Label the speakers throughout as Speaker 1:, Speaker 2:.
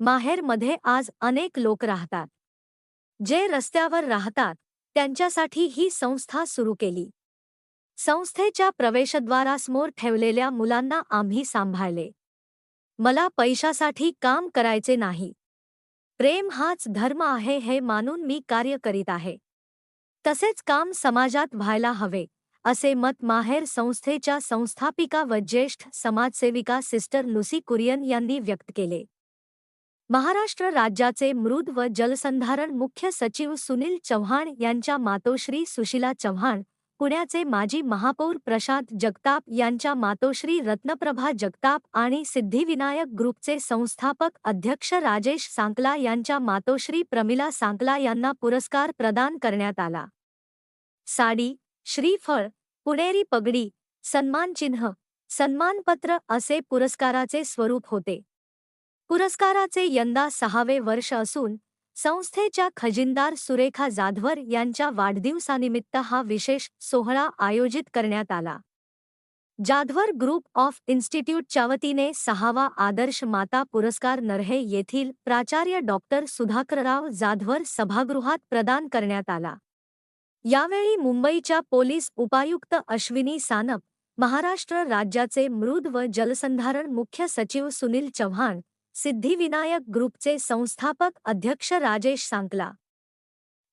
Speaker 1: माहेरमध्ये आज अनेक लोक राहतात. जे रस्त्यावर राहतात त्यांच्यासाठी ही संस्था सुरू केली. संस्थेच्या प्रवेशद्वारासमोर ठेवलेल्या मुलांना आम्ही सांभाळले. मला पैशासाठी काम करायचे नाही. प्रेम हाच धर्म आहे हे मानून मी कार्य करीत आहे. तसेच काम समाजात व्हायला हवे असे मत माहेर संस्थेच्या संस्थापिका व ज्येष्ठ समाजसेविका सिस्टर लुसी कुरियन यांनी व्यक्त केले. महाराष्ट्र राज्याचे मृद व जलसंधारण मुख्य सचिव सुनील चव्हाण यांच्या मातोश्री सुशिला चव्हाण पुण्याचे माजी महापौर प्रशांत जगताप यांच्या मातोश्री रत्नप्रभा जगताप आणि सिद्धिविनायक ग्रुपचे संस्थापक अध्यक्ष राजेश सांकला यांच्या मातोश्री प्रमिला सांकला यांना पुरस्कार प्रदान करण्यात आला. साडी श्रीफळ पुणेरी पगडी सन्मानचिन्ह सन्मानपत्र असे पुरस्काराचे स्वरूप होते. पुरस्काराचे यंदा सहावे वर्ष असून संस्थेच्या खजिनदार सुरेखा जाधवर यांच्या वाढदिवसानिमित्त हा विशेष सोहळा आयोजित करण्यात आला. जाधवर ग्रुप ऑफ इन्स्टिट्यूटच्या वतीने सहावा आदर्श माता पुरस्कार नरहे येथील प्राचार्य डॉक्टर सुधाकरराव जाधवर सभागृहात प्रदान करण्यात आला. यावेळी मुंबईच्या पोलीस उपायुक्त अश्विनी सानप महाराष्ट्र राज्याचे मृद व जलसंधारण मुख्य सचिव सुनील चव्हाण सिद्धिविनायक ग्रुपचे संस्थापक अध्यक्ष राजेश सांकला.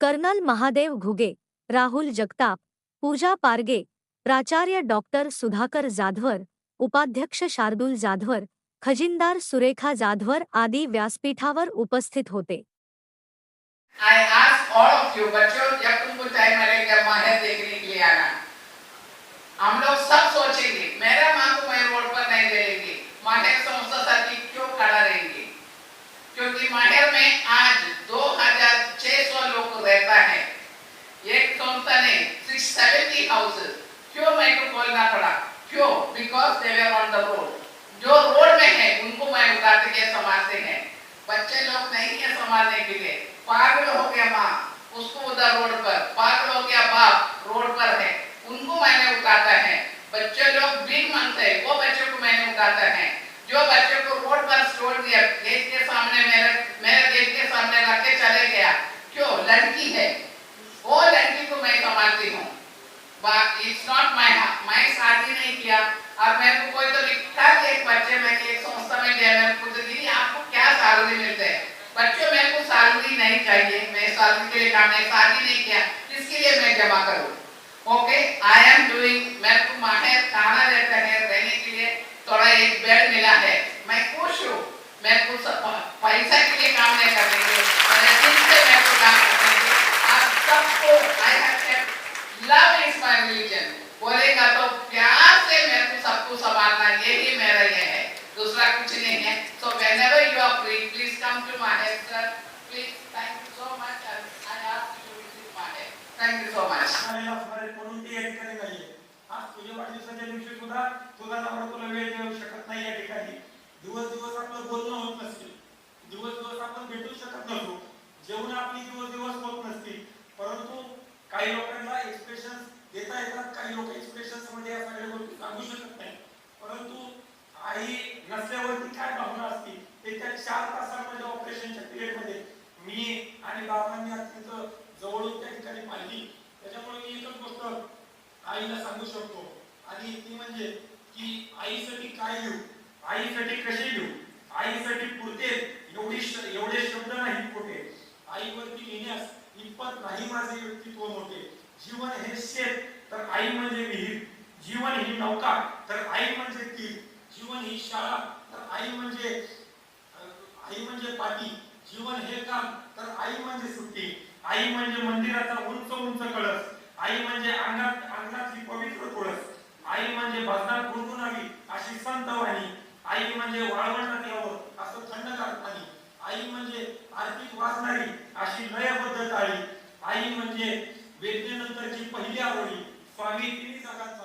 Speaker 1: कर्नल महादेव घुगे राहुल जगताप पूजा पारगे प्राचार्य डॉक्टर सुधाकर जाधवर उपाध्यक्ष शार्दूल जाधवर खजिनदार सुरेखा जाधवर आदि व्यासपीठावर उपस्थित होते.
Speaker 2: I ask all of you, बच्चों जब तुमको टाइम मिलेगा देखने के लिए आना। हम लोग सब सोचेंगे मेरा माँ को मैं रोड पर नहीं देंगे माहिर संस्था साथी क्यों खड़ा रहेंगे क्योंकि माहिर में आज 2600 लोग रहता है। एक संस्था ने 670 हाउसेस क्यों मेरे को बोलना पड़ा? क्यों? Because they were on the road जो रोड में है, उनको मैं उतारते के संभालते हैं। बच्चे लोग नहीं है संभालने के लिए। पागल हो गया माँ, उसको उधर रोड पर। पागल हो गया बाप रोड पर है। उनको मैंने उतारता है। बच्चे लोग बिग मानते हैं, वो बच्चों को मैंने उतारता है। जो बच्चों को रोड पर छोड़ दिया, गेट के सामने मेरे मेरे गेट के सामने रख के चले गया। क्यों? लड़की है। वो लड़की को मैं संभालती हूँ। इट्स नॉट माय मैं शादी नहीं किया। और मेरे को कोई तो लिखता है एक बच्चे में, एक संस्था में गया, मेरे को दीदी आपको क्या सैलरी मिलते हैं? बच्चों, मेरे को सैलरी नहीं चाहिए। मैं सैलरी के लिए काम नहीं शादी नहीं किया। इसके लिए मैं जमा करूँ? ओके आई एम डूइंग मेरे माय रिलीजन बोलेगा तो प्यार से मेरे को सबको संभालना ही मेरा ये है। दूसरा कुछ नहीं है। So whenever you are free please come to my Maharashtra please thank you so much I ask you to visit Maharashtra thank you so
Speaker 3: much हमारे करून ती एक ठिकाणी नाहीये हाँ, आज तुझ्या वाढदिवसाच्या दिवशी सुद्धा तुझा नवरा तो लगे जो शकत नाही या ठिकाणी दिवस दिवस आपलं बोलना काही नसल्यावरती काय भावना असतील ते त्या चार तासांमध्ये ऑपरेशनच्या पिरियडमध्ये मी आणि बाबांनी अत्यंत जवळून त्या ठिकाणी पाहिली. त्याच्यामुळे मी एकच गोष्ट आईला सांगू शकतो. आणि ती म्हणजे की आईसाठी काय लिहू आईसाठी कसे लिहू आईसाठी पुरते एवढी एवढे शब्द नाही खोटे. आईवरती लिहिण्यास इतपत नाही माझे व्यक्तित्व मोठे जीवन हे शेत तर आई म्हणजे विहीर. जीवन ही नौका तर आई म्हणजे तीर. जीवन ही शाळा तर आई म्हणजे आई म्हणजे पाठी जीवन हे काम तर आई म्हणजे सुट्टी. आई म्हणजे मंदिराचा उंच उंच कळस. आई म्हणजे अंगात अंगणातली पवित्र तुळस. आई म्हणजे भजनात गुणगुणावी अशी संत वाणी. आई म्हणजे वाळवंटात यावं असं थंडगार पाणी. आई म्हणजे आरतीत वाचणारी अशी लयबद्ध ताळी आई म्हणजे वेदनेनंतरची पहिली आवडी स्वामी तिन्ही जगात